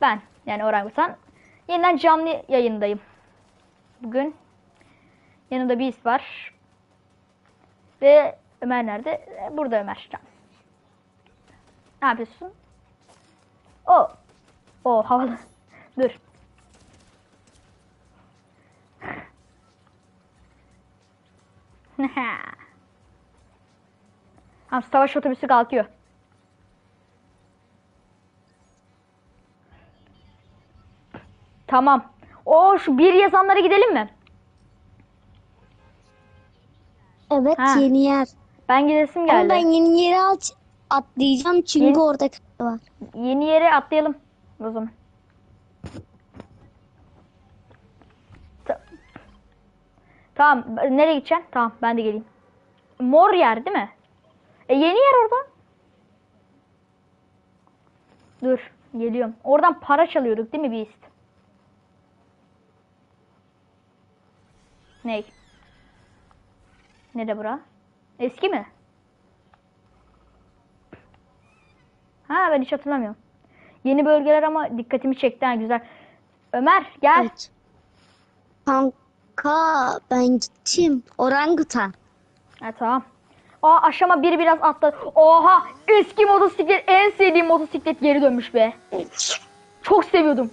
Ben yani orangutan. Yeniden canlı yayındayım. Bugün yanında Beast var. Ve Ömer nerede? E, Burada Ömer. Tamam. Ne yapıyorsun? O. O havalı. Dur. Tamam savaş otobüsü kalkıyor. Tamam. O şu bir yazanlara gidelim mi? Evet Ha. yeni yer. Ben gidesim Ama geldi. ben yeni yere at atlayacağım çünkü Yeni- orada kapı var. Yeni yere atlayalım o zaman. Ta- Tamam. b- Nereye gideceksin? Tamam ben de geleyim. Mor yer değil mi? E yeni yer orada. Dur. Geliyorum. Oradan para çalıyorduk değil mi Beast? Ney? Nere bura? Eski mi? Ha ben hiç hatırlamıyorum. Yeni bölgeler ama dikkatimi çekti ha güzel. Ömer gel. Evet. Kanka ben gittim. Orangutan. Ha tamam. Aa aşama biri biraz atladı. Oha eski motosiklet en sevdiğim motosiklet geri dönmüş be. Çok seviyordum.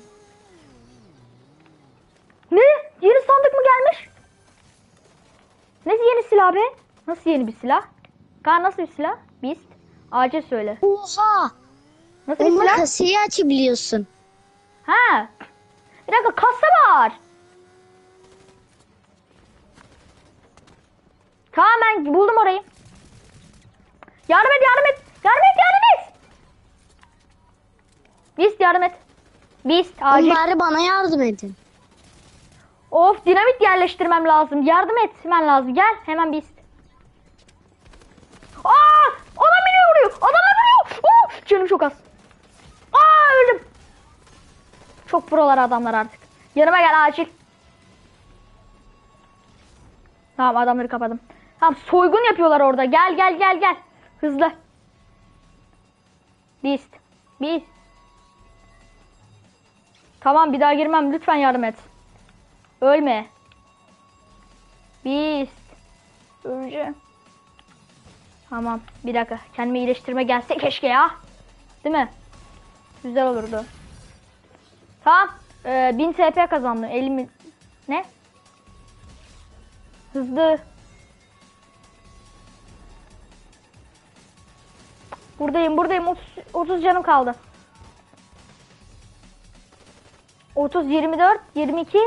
Ne? Yeni sandık mı gelmiş? Ne yeni silah be? Nasıl yeni bir silah? Kaan nasıl bir silah? Beast. Acil söyle. Oha! Nasıl bir Onunla silah? kasayı açabiliyorsun. Ha. Bir dakika kasa var. Tamam ben buldum orayı. Yardım et yardım et. Yardım et yardım et. Beast yardım et. Beast acil. Bari bana yardım edin. Of dinamit yerleştirmem lazım. Yardım etmen lazım. Gel hemen Beast. Aa! Adam beni vuruyor. Adamlar vuruyor. Oh, canım çok az. Aa öldüm. Çok buralar adamlar artık. Yanıma gel acil. Tamam adamları kapadım. Tamam soygun yapıyorlar orada. Gel gel gel gel. Hızlı. Beast. Beast. Tamam bir daha girmem. Lütfen yardım et. Ölme. Beast. Öleceğim. Tamam. Bir dakika. Kendimi iyileştirme gelse keşke ya. Değil mi? Güzel olurdu. Tamam. Ee, 1000 TP kazandım. 50 mi- Ne? Hızlı. Buradayım buradayım. 30, 30 canım kaldı. 30, 24, 22.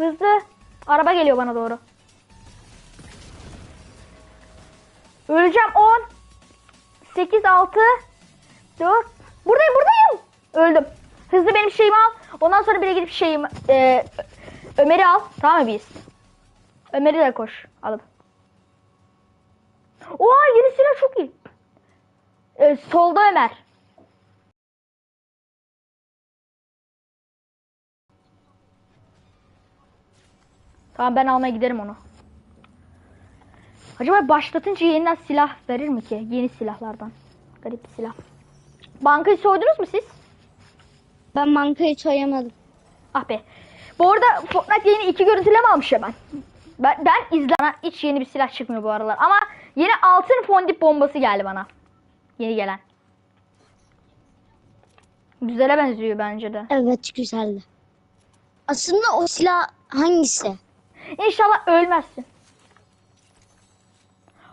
Hızlı. Araba geliyor bana doğru. Öleceğim 10. 8, 6, 4. Buradayım buradayım. Öldüm. Hızlı benim şeyimi al. Ondan sonra bir de gidip şeyimi e, Ömer'i al. Tamam mı biz? Ömer'i de koş. Alıp. Oha yeni silah çok iyi. E, solda Ömer. Tamam ben almaya giderim onu. Acaba başlatınca yeniden silah verir mi ki? Yeni silahlardan. Garip bir silah. Bankayı soydunuz mu siz? Ben bankayı soyamadım. Ah be. Bu arada Fortnite yeni iki görüntüleme almış ya ben. Ben, ben izlenen hiç yeni bir silah çıkmıyor bu aralar. Ama yeni altın fondip bombası geldi bana. Yeni gelen. Güzele benziyor bence de. Evet güzeldi. Aslında o silah hangisi? İnşallah ölmezsin.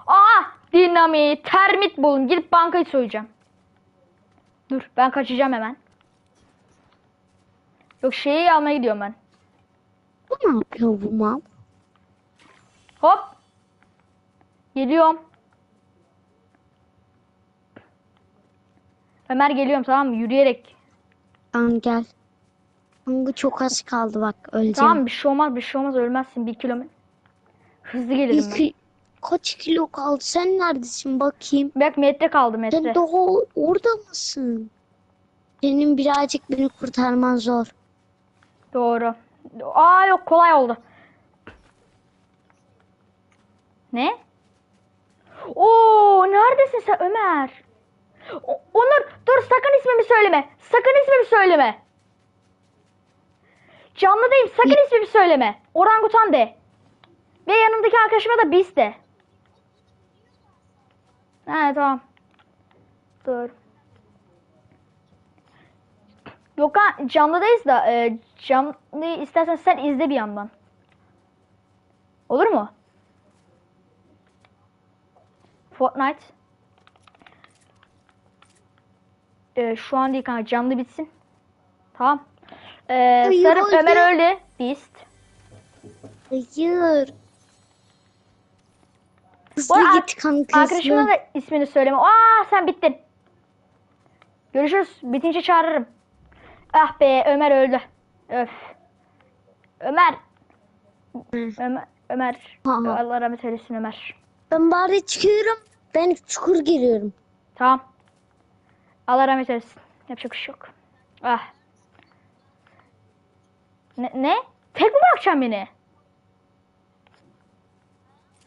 Aa! Dinamit, termit bulun. Gidip bankayı soyacağım. Dur ben kaçacağım hemen. Yok şeyi almaya gidiyorum ben. Bu ne yapıyor bu mal? Hop. Geliyorum. Ömer geliyorum tamam mı? Yürüyerek. Tamam gel. Kanka çok az kaldı bak öleceğim. Tamam bir şey olmaz bir şey olmaz ölmezsin. Bir kilometre. Hızlı gelirim ben. İki- kaç kilo kaldı? Sen neredesin bakayım? Bak metre kaldı metre. Sen daha orada mısın? Senin birazcık beni kurtarman zor. Doğru. Aa yok kolay oldu. Ne? Oo neredesin sen Ömer? O- Onur dur sakın ismimi söyleme. Sakın ismimi söyleme. Canlıdayım sakın ismimi söyleme. Orangutan de. Ve yanımdaki arkadaşıma da biz de. He tamam. Dur. Yok ha canlıdayız da e, canlıyı istersen sen izle bir yandan. Olur mu? Fortnite. E, şu an değil kanka canlı bitsin. Tamam. E, Hayır, Sarı hayır. Ömer öldü. Beast. Hayır. Bu Hızlı arada git kanka Arkadaşımın hızlı. da ismini söyleme. Aa sen bittin. Görüşürüz. Bitince çağırırım. Ah be Ömer öldü. Öf. Ömer. Ömer. Ömer. Allah rahmet eylesin Ömer. Ben bari çıkıyorum. Ben çukur giriyorum. Tamam. Allah rahmet eylesin. Yapacak bir şey yok. Ah. Ne? ne? Tek mi bırakacaksın beni?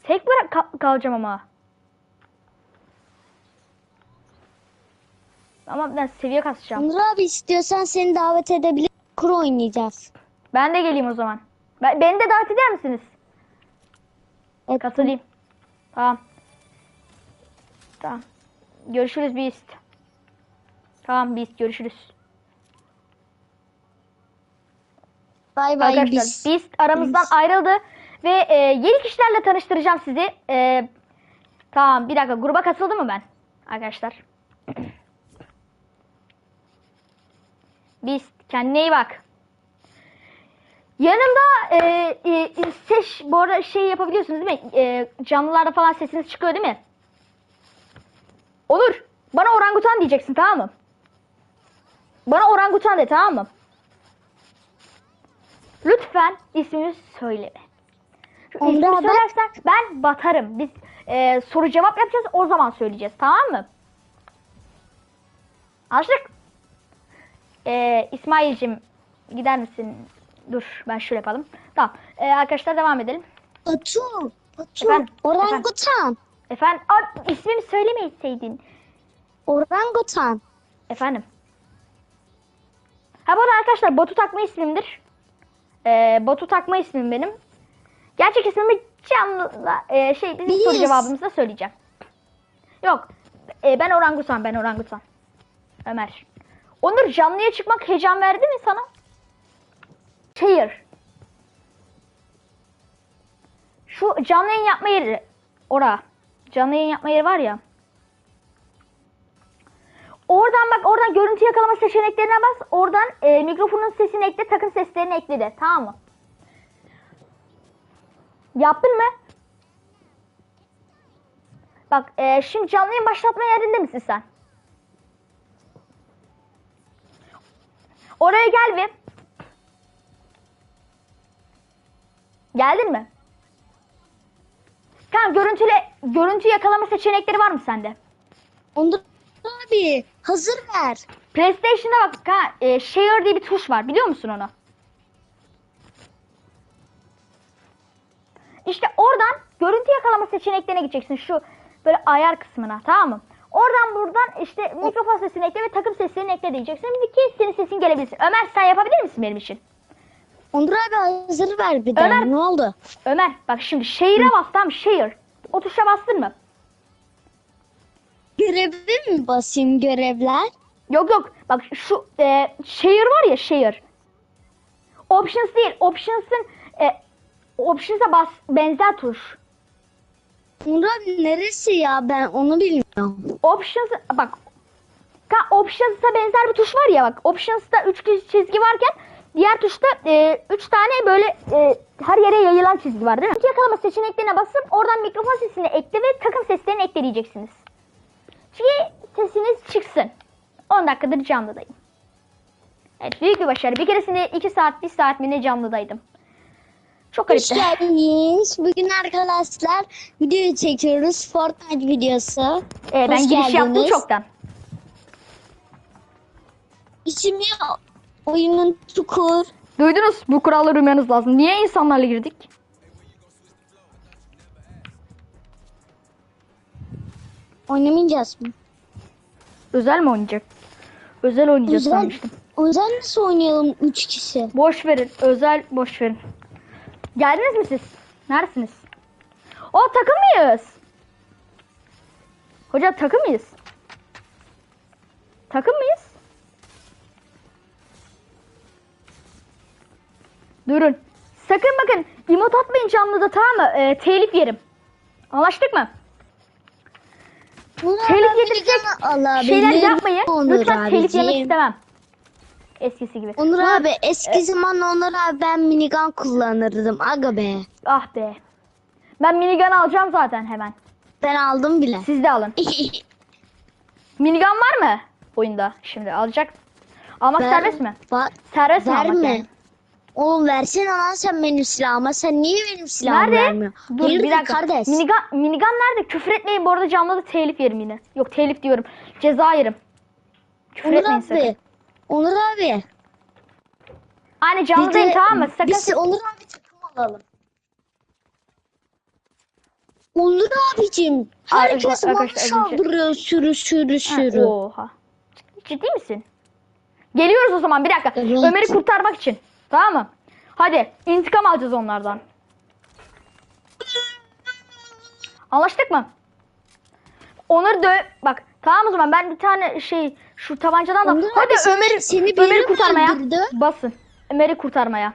Tek bırak kal- kalacağım ama. Ama ben seviye kasacağım. Onur abi istiyorsan seni davet edebilirim. Kur oynayacağız. Ben de geleyim o zaman. Ben, beni de davet eder misiniz? Evet. Katılayım. Tamam. Tamam. Görüşürüz Beast. Tamam Beast görüşürüz. Bay bay Arkadaşlar biz. Aramızdan Biz. ayrıldı. Ve e, yeni kişilerle tanıştıracağım sizi. E, tamam bir dakika gruba katıldı mı ben? Arkadaşlar. Beast kendine iyi bak. Yanımda e, e, ses bu arada şey yapabiliyorsunuz değil mi? E, canlılarda falan sesiniz çıkıyor değil mi? Olur. Bana orangutan diyeceksin tamam mı? Bana orangutan de tamam mı? Lütfen ismini söyleme. Onur ismini abi. söylersen ben batarım. Biz e, soru cevap yapacağız o zaman söyleyeceğiz tamam mı? Aşık. E, İsmail'cim gider misin? Dur ben şöyle yapalım. Tamam. E, arkadaşlar devam edelim. Batu. Batu. Efendim, Orangutan. Efendim Aa, ismini söylemeyeydin. Orangutan. Efendim. Ha bu arada arkadaşlar botu takma ismimdir. Ee, botu takma ismim benim. Gerçek ismimi canlı e, şey bizim soru Biliyoruz. cevabımızda söyleyeceğim. Yok. e, ben orangutan ben orangutan. Ömer. Onur canlıya çıkmak heyecan verdi mi sana? Şehir. Şu canlı yayın yapma yeri. Ora. Canlı yayın yapma yeri var ya. Oradan bak oradan görüntü yakalama seçeneklerine bas. Oradan e, mikrofonun sesini ekle, takım seslerini ekle de. Tamam mı? Yaptın mı? Bak e, şimdi canlı yayın başlatma yerinde misin sen? Oraya gel bir. Geldin mi? Tamam görüntüle görüntü yakalama seçenekleri var mı sende? Onur abi hazır ver. PlayStation'da bak ha, e, share diye bir tuş var biliyor musun onu? İşte oradan görüntü yakalama seçeneklerine gideceksin şu böyle ayar kısmına tamam mı? Oradan buradan işte mikrofon sesini ekle ve takım seslerini ekle diyeceksin ki senin sesin gelebilsin. Ömer sen yapabilir misin benim için? Onur abi hazır ver bir de. Ömer. Ne oldu? Ömer bak şimdi share'a bas tamam share. O tuşa bastın mı? Görevi mi basayım görevler? Yok yok bak şu e, share var ya share. Options değil options'ın e, options'a bas benzer tuş. Abi neresi ya ben onu bilmiyorum. Options bak ka options'a benzer bir tuş var ya bak options'ta 3 çizgi varken diğer tuşta 3 tane böyle e, her yere yayılan çizgi var değil mi? Yakalama seçeneklerine basıp oradan mikrofon sesini ekle ve takım seslerini ekle diyeceksiniz. Ki sesiniz çıksın. 10 dakikadır canlıdayım. Evet büyük bir başarı. Bir keresinde 2 saat 1 saat mi ne canlıdaydım. Çok Hoş garipti. geldiniz. Bugün arkadaşlar video çekiyoruz. Fortnite videosu. Ee, ben Hoş giriş yaptım geldiniz. çoktan. İsmi oyunun Tukur. Duydunuz bu kuralları uymanız lazım. Niye insanlarla girdik? Oynamayacağız mı? Özel mi oynayacak? Özel oynayacağız Özel, sanmıştım. özel nasıl oynayalım 3 kişi? Boş verin. Özel boş verin. Geldiniz mi siz? Neredesiniz? O takım mıyız? Hocam takım mıyız? Takım mıyız? Durun. Sakın bakın emot atmayın canlıda tamam mı? Ee, telif yerim. Anlaştık mı? Bunu Telif ben yedirecek Şeyler yapmayın. Onur Lütfen telif yemek abiciğim? istemem. Eskisi gibi. Onur Ulan, abi eski zaman Onur abi ben minigun kullanırdım. Aga be. Ah be. Ben minigun alacağım zaten hemen. Ben aldım bile. Siz de alın. Minigun var mı oyunda şimdi alacak? Almak Ver- serbest mi? Serbest mi almak verme. yani? Oğlum versene lan sen benim silahıma. Sen niye benim silahımı Nerede? vermiyorsun? Dur Hayırdır bir dakika. kardeş? Minigun, minigun nerede? Küfür etmeyin bu arada canlı da telif yerim yine. Yok telif diyorum. Ceza yerim. Küfür Onur etmeyin sakın. abi. Onur abi. Aynı Biz canlıdayım de, tamam mı? Sakın. biz Onur abi takım alalım. Onur abicim. Herkes Arkadaşlar, bana arkadaşlar, önce- saldırıyor sürü sürü Ha, sürü. Oha. Ciddi misin? Geliyoruz o zaman bir dakika. Evet. Ömer'i kurtarmak için. Tamam mı? Hadi intikam alacağız onlardan. Anlaştık mı? Onları dö... Bak tamam o zaman ben bir tane şey şu tabancadan da... Onur Hadi Ömer'i seni Ömer'i kurtarmaya öldürdü? basın. Ömer'i kurtarmaya.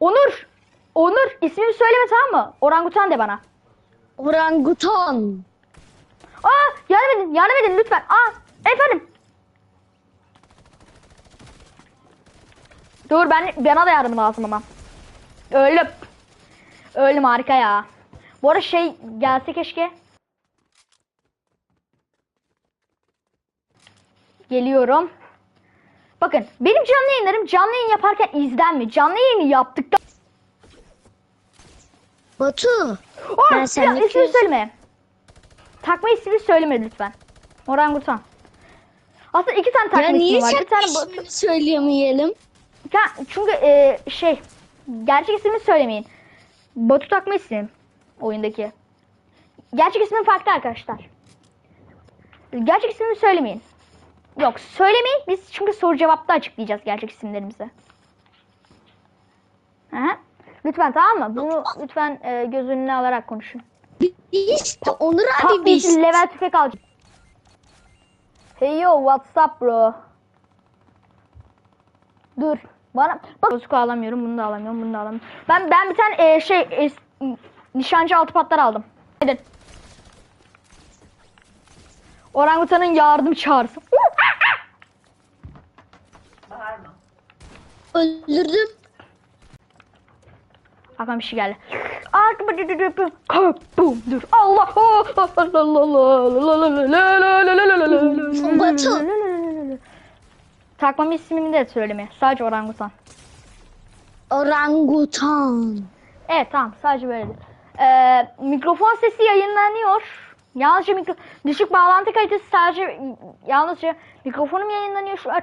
Onur! Onur ismimi söyleme tamam mı? Orangutan de bana. Orangutan. Aa yardım edin yardım edin lütfen. Aa efendim. Dur ben bana da yardım lazım ama. Öldüm. Öldüm harika ya. Bu arada şey gelse keşke. Geliyorum. Bakın benim canlı yayınlarım canlı yayın yaparken izlenmiyor. Canlı yayını yaptıktan Batu. Oh, Ben ya, seninle ismini söyleme. Takma ismini söyleme lütfen. Orangutan. Aslında iki tane takma Ya niye ismi var. sen Bir tane bu- ismini Ya, çünkü e, şey gerçek ismini söylemeyin. Batu takma isim oyundaki. Gerçek ismin farklı arkadaşlar. Gerçek ismini söylemeyin. Yok söylemeyin biz çünkü soru cevapta açıklayacağız gerçek isimlerimizi. Aha. Lütfen tamam mı? Bunu lütfen e, göz önüne alarak konuşun. Biz Onur abi biz. bir level tüfek alacağım. Hey yo what's up bro? Dur. Bana bak bozuk alamıyorum. Bunu da alamıyorum. Bunu da alamıyorum. Ben ben bir tane e, şey e, nişancı altı patlar aldım. Hadi. Orangutanın yardım çağrısı. Öldürdüm. Aklıma bir şey geldi. Aklıma dur dur dur. Kapum dur. Allah. Batu. Takmam ismimi de söyleme. Sadece orangutan. Orangutan. Evet tamam sadece böyle. Ee, mikrofon sesi yayınlanıyor. Yalnızca mikro düşük bağlantı kalitesi sadece yalnızca mikrofonum yayınlanıyor şu an.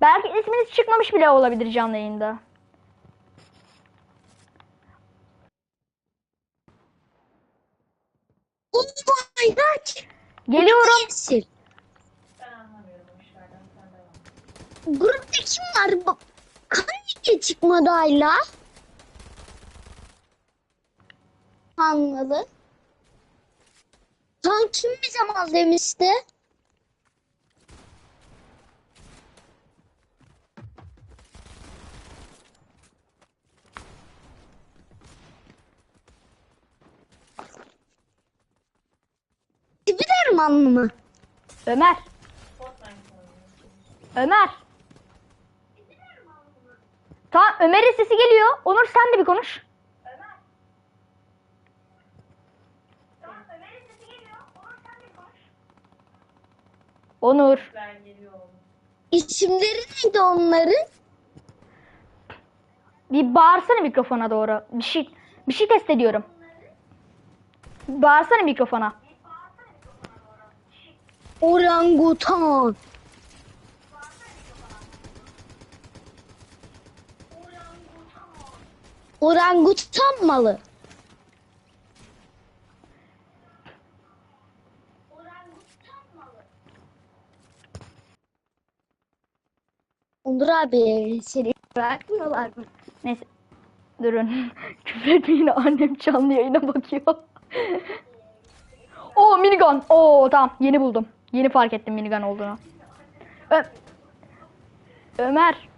Belki isminiz çıkmamış bile olabilir canlı yayında. Geliyorum. Grupta kim var? Bak, Kan niye çıkmadı hala? Anladı. Kan kim bize mal demişti? Spiderman mı? Ömer. Ömer. Tamam Ömer'in sesi geliyor. Onur sen de bir konuş. Onur. İsimleri neydi onların? Bir bağırsana mikrofona doğru. Bir şey bir şey test ediyorum. Bağırsana mikrofona. Orangutan. Orangutan malı. Onur abi seni bırakmıyorlar mı? Neyse durun. Küfür etmeyin annem canlı yayına bakıyor. o minigun. Oo tamam yeni buldum. Yeni fark ettim minigun olduğunu. Ö Ömer.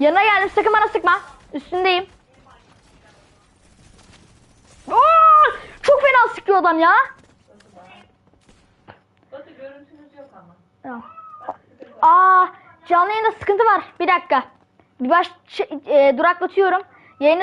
Yanına geldim sakın bana sıkma. Üstündeyim. Oo, çok fena sıkıyor adam ya. Batı görüntünüz yok ama. Aa canlı yayında sıkıntı var. Bir dakika. Bir baş e, duraklatıyorum. Yayını